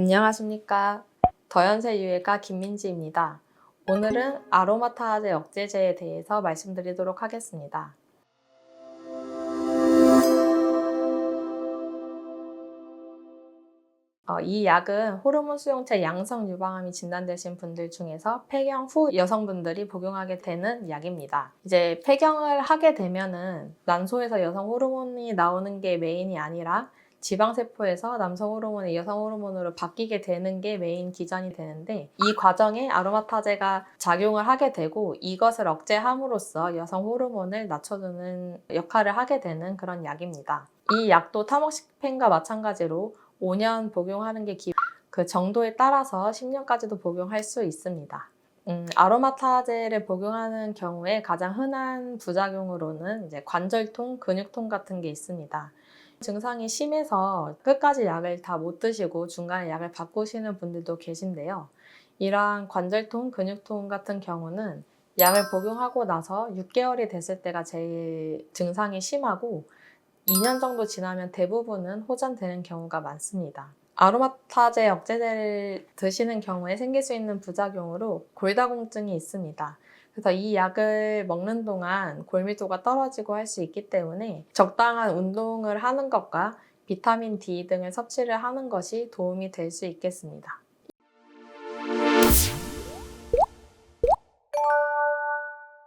안녕하십니까. 더연세 유해가 김민지입니다. 오늘은 아로마타제 억제제에 대해서 말씀드리도록 하겠습니다. 어, 이 약은 호르몬 수용체 양성 유방암이 진단되신 분들 중에서 폐경 후 여성분들이 복용하게 되는 약입니다. 이제 폐경을 하게 되면은 난소에서 여성 호르몬이 나오는 게 메인이 아니라 지방세포에서 남성 호르몬이 여성 호르몬으로 바뀌게 되는 게 메인 기전이 되는데 이 과정에 아로마타제가 작용을 하게 되고 이것을 억제함으로써 여성 호르몬을 낮춰주는 역할을 하게 되는 그런 약입니다. 이 약도 타모식펜과 마찬가지로 5년 복용하는 게 기... 그 정도에 따라서 10년까지도 복용할 수 있습니다. 음, 아로마타제를 복용하는 경우에 가장 흔한 부작용으로는 이제 관절통, 근육통 같은 게 있습니다. 증상이 심해서 끝까지 약을 다 못 드시고 중간에 약을 바꾸시는 분들도 계신데요. 이러한 관절통, 근육통 같은 경우는 약을 복용하고 나서 6개월이 됐을 때가 제일 증상이 심하고 2년 정도 지나면 대부분은 호전되는 경우가 많습니다. 아로마타제 억제제를 드시는 경우에 생길 수 있는 부작용으로 골다공증이 있습니다. 그래서 이 약을 먹는 동안 골밀도가 떨어지고 할 수 있기 때문에 적당한 운동을 하는 것과 비타민 D 등을 섭취를 하는 것이 도움이 될 수 있겠습니다.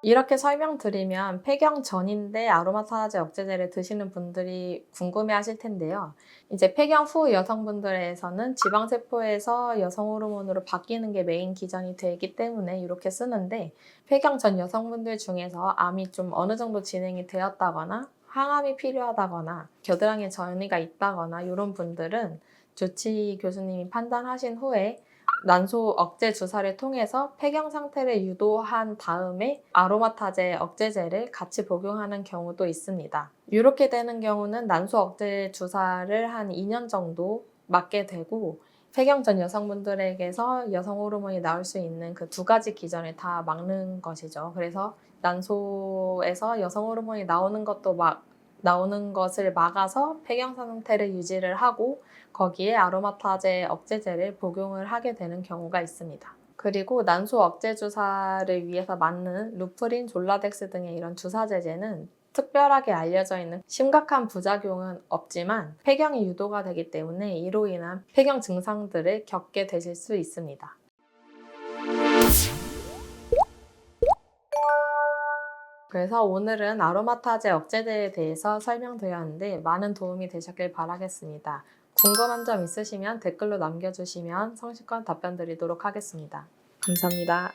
이렇게 설명드리면 폐경 전인데 아로마타제 억제제를 드시는 분들이 궁금해 하실 텐데요. 이제 폐경 후 여성분들에서는 지방세포에서 여성 호르몬으로 바뀌는 게 메인 기전이 되기 때문에 이렇게 쓰는데 폐경 전 여성분들 중에서 암이 좀 어느 정도 진행이 되었다거나 항암이 필요하다거나 겨드랑이에 전이가 있다거나 이런 분들은 조치 교수님이 판단하신 후에 난소 억제 주사를 통해서 폐경 상태를 유도한 다음에 아로마타제 억제제를 같이 복용하는 경우도 있습니다. 이렇게 되는 경우는 난소 억제 주사를 한 2년 정도 맞게 되고 폐경 전 여성분들에게서 여성 호르몬이 나올 수 있는 그 두 가지 기전을 다 막는 것이죠. 그래서 난소에서 여성 호르몬이 나오는 것도 막 나오는 것을 막아서 폐경 상태를 유지를 하고 거기에 아로마타제 억제제를 복용을 하게 되는 경우가 있습니다. 그리고 난소 억제 주사를 위해서 맞는 루프린, 졸라덱스 등의 이런 주사 제제는 특별하게 알려져 있는 심각한 부작용은 없지만 폐경이 유도가 되기 때문에 이로 인한 폐경 증상들을 겪게 되실 수 있습니다. 그래서 오늘은 아로마타제 억제제에 대해서 설명드렸는데 많은 도움이 되셨길 바라겠습니다. 궁금한 점 있으시면 댓글로 남겨주시면 성실한 답변 드리도록 하겠습니다. 감사합니다.